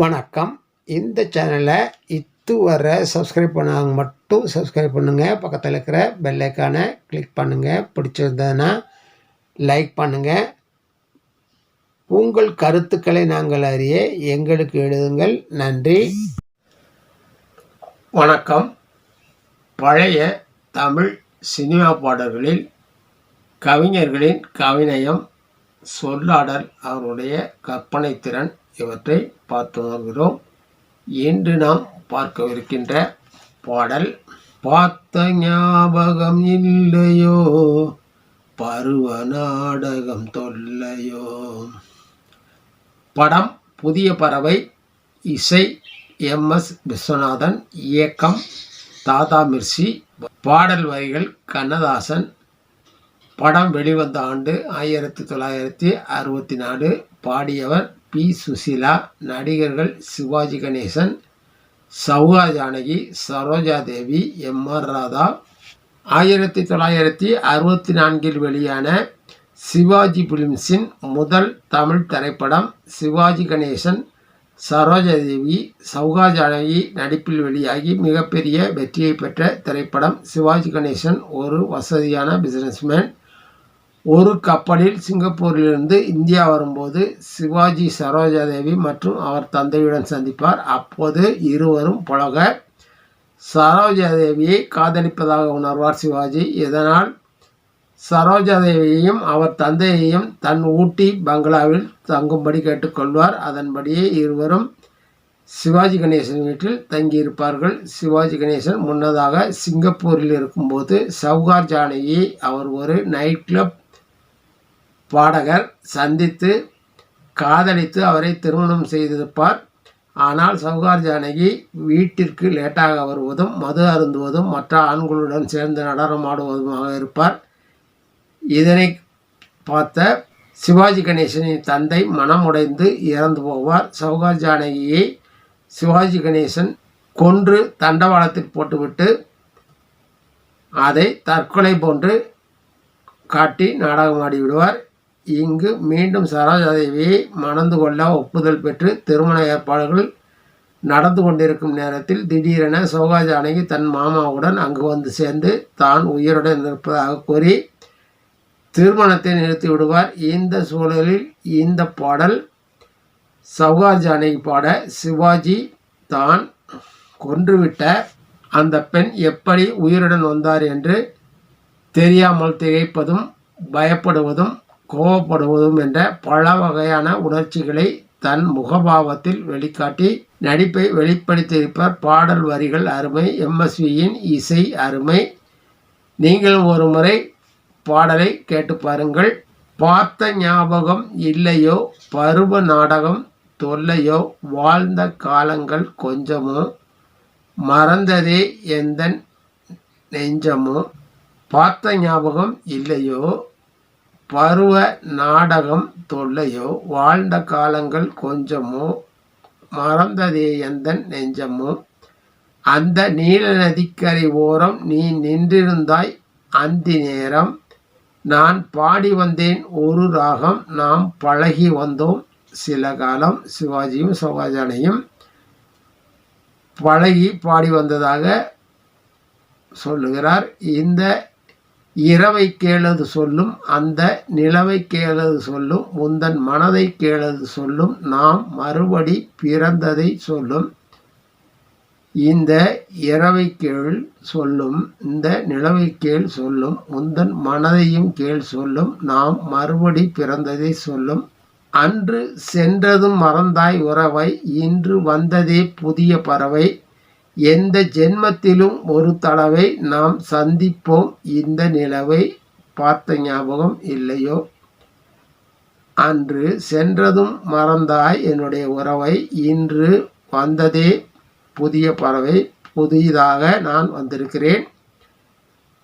வணக்கம். இந்த சேனலை வர சப்ஸ்கிரைப் பண்ணாங்க மட்டும் சப்ஸ்கிரைப் பண்ணுங்கள் பக்கத்தில் இருக்கிற பெல்லைக்கானை கிளிக் பண்ணுங்கள் பிடிச்சிருந்ததுன்னா லைக் பண்ணுங்கள் உங்கள் கருத்துக்களை நாங்கள் அறிய எங்களுக்கு எழுதுங்கள். நன்றி. வணக்கம். பழைய தமிழ் சினிமா பாடல்களில் கவிஞர்களின் கவிநயம் சொல்லாடல் அவருடைய கற்பனை திறன் இவற்றை பார்த்து வருகிறோம் இன்று நாம் பார்க்கவிருக்கின்ற பாடல் பார்த்த ஞாபகம் இல்லையோ? பருவ நாடகம் தொல்லையோ? படம் புதிய பறவை இசை எம். எஸ். விஸ்வநாதன் இயக்கம் தாதா மிர்சி பாடல் வரிகள் கண்ணதாசன். படம் வெளிவந்த ஆண்டு ஆயிரத்தி தொள்ளாயிரத்தி அறுபத்தி நாலு. பாடியவர் பி. சுசிலா நடிகர்கள் சிவாஜி கணேசன் சௌகா ஜானகி சரோஜா தேவி எம். ஆர். ராதா. ஆயிரத்தி தொள்ளாயிரத்தி அறுபத்தி நான்கில் வெளியான சிவாஜி பிலிம்ஸின் முதல் தமிழ் திரைப்படம் சிவாஜி கணேசன் சரோஜா தேவி சௌகா ஜானகி நடிப்பில் வெளியாகி மிகப்பெரிய வெற்றியை பெற்ற திரைப்படம் சிவாஜி கணேசன் ஒரு வசதியான பிஸ்னஸ்மேன் ஒரு கப்பலில் சிங்கப்பூரிலிருந்து இந்தியா வரும்போது சிவாஜி சரோஜாதேவி மற்றும் அவர் தந்தையுடன் சந்திப்பார். அப்போது இருவரும் புலக சரோஜாதேவியை காதலிப்பதாக உணர்வார் சிவாஜி. இதனால் சரோஜாதேவியையும் அவர் தந்தையையும் தன் ஊட்டி பங்களாவில் தங்கும்படி கேட்டுக்கொள்வார். அதன்படியே இருவரும் சிவாஜி கணேசன் வீட்டில் தங்கியிருப்பார்கள். சிவாஜி கணேசன் முன்னதாக சிங்கப்பூரில் இருக்கும்போது சவுகார் ஜானகி அவர் ஒரு நைட் கிளப் பாடகர் சந்தித்து காதலித்து அவரை திருமணம் செய்திருப்பார். ஆனால் சவுகார் ஜானகி வீட்டிற்கு லேட்டாக வருவதும் மது அருந்துவதும் மற்ற ஆண்களுடன் சேர்ந்து நடனமாடுவதுமாக இருப்பார். இதனை பார்த்த சிவாஜி கணேசனின் தந்தை மனமுடைந்து இறந்து போவார். சவுகார் ஜானகியை சிவாஜி கணேசன் கொன்று தண்டவாளத்தில் போட்டுவிட்டு அதை தற்கொலை போன்று காட்டி நாடகமாடி விடுவார் இங்கு மீண்டும் சரோஜாதேவியை மணந்து கொள்ள ஒப்புதல் பெற்று திருமண ஏற்பாடுகள் நடந்து கொண்டிருக்கும் நேரத்தில் திடீரென சோகாஜானகி தன் மாமாவுடன் அங்கு வந்து சேர்ந்து தான் உயிருடன் இருப்பதாக கூறி திருமணத்தை நிறுத்தி விடுவார். இந்த சூழலில் இந்த பாடல் சௌகாஜானகி பாட சிவாஜி தான் கொன்றுவிட்ட அந்த பெண் எப்படி உயிருடன் வந்தார் என்று தெரியாமல் திகைப்பதும் பயப்படுவதும் கோபப்படுவதும் என்ற பல வகையான உணர்ச்சிகளை தன் முகபாவத்தில் வெளிக்காட்டி நடிப்பை வெளிப்படுத்தியிருப்பார் பாடல் வரிகள் அருமை எம்எஸ்வியின் இசை அருமை. நீங்களும் ஒரு முறை பாடலை கேட்டு பாருங்கள். பார்த்த ஞாபகம் இல்லையோ பருவ நாடகம் தொல்லையோ வாழ்ந்த காலங்கள் கொஞ்சமோ மறந்ததே எந்த நெஞ்சமோ பார்த்த ஞாபகம் இல்லையோ பருவ நாடகம் தொல்லையோ வாழ்ந்த காலங்கள் கொஞ்சமோ மறந்ததே எந்தன் நெஞ்சமோ? அந்த நீல நதிக்கரை ஓரம் நீ நின்றிருந்தாய் அந்தி நேரம். நான் பாடி வந்தேன் ஒரு ராகம் நாம் பழகி வந்தோம் சில காலம். சிவாஜியும் சிவாஜானையும் பழகி பாடி வந்ததாக சொல்லுகிறார். இந்த இரவை கேளது சொல்லும் அந்த நிலவை கேளது சொல்லும் முந்தன் மனதை கேளது சொல்லும் நாம் மறுபடி பிறந்ததை சொல்லும். இந்த இரவை கேள் சொல்லும் இந்த நிலவை கேள் சொல்லும் முந்தன் மனதையும் கேள் சொல்லும் நாம் மறுபடி பிறந்ததை சொல்லும். அன்று சென்றதும் மறந்தாய் உறவை இன்று வந்ததே புதிய பறவை. எந்த ஜென்மத்திலும் ஒரு தடவை நாம் சந்திப்போம். இந்த நிலவை பார்த்த ஞாபகம் இல்லையோ? அன்று சென்றதும் மறந்தாய் என்னுடைய உறவை. இன்று வந்ததே புதிய பறவை. புதிதாக நான் வந்திருக்கிறேன்.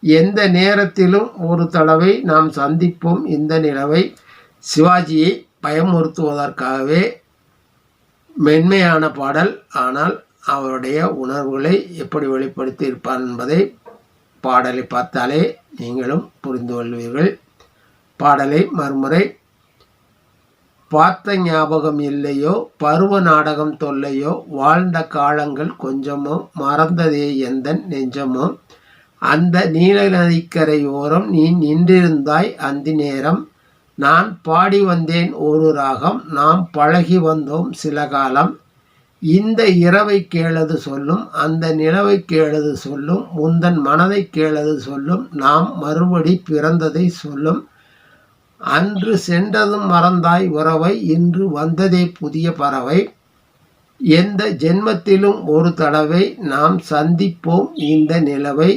எந்த நேரத்திலும் ஒரு தடவை நாம் சந்திப்போம். இந்த நிலவை சிவாஜியை பயமுறுத்துவதற்காகவே. மென்மையான பாடல். ஆனால் அவருடைய உணர்வுகளை எப்படி வெளிப்படுத்தி இருப்பார் என்பதை பாடலை பார்த்தாலே நீங்களும் புரிந்து கொள்வீர்கள். பாடலை மறுமுறை பார்த்த ஞாபகம் இல்லையோ பருவ நாடகம் தொல்லையோ வாழ்ந்த காலங்கள் கொஞ்சமோ மறந்ததே எந்தன் நெஞ்சமோ அந்த நீல நதிக்கரை ஓரம் நீ நின்றிருந்தாய் அந்தி நேரம் நான் பாடி வந்தேன் ஒரு ராகம் நாம் பழகி வந்தோம் சில காலம் இந்த இரவை கேளது சொல்லும் அந்த நிலவை கேளது சொல்லும் உந்தன் மனதை கேளது சொல்லும் நாம் மறுபடி பிறந்ததை சொல்லும். அன்று சென்றதும் மறந்தாய் உறவை இன்று வந்ததே புதிய பறவை. எந்த ஜென்மத்திலும் ஒரு தடவை நாம் சந்திப்போம் இந்த நிலவை.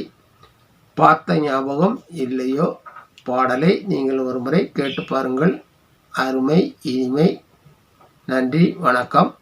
பார்த்த ஞாபகம் இல்லையோ? பாடலை நீங்கள் ஒரு முறை கேட்டு பாருங்கள். அருமை இனிமை. நன்றி வணக்கம்.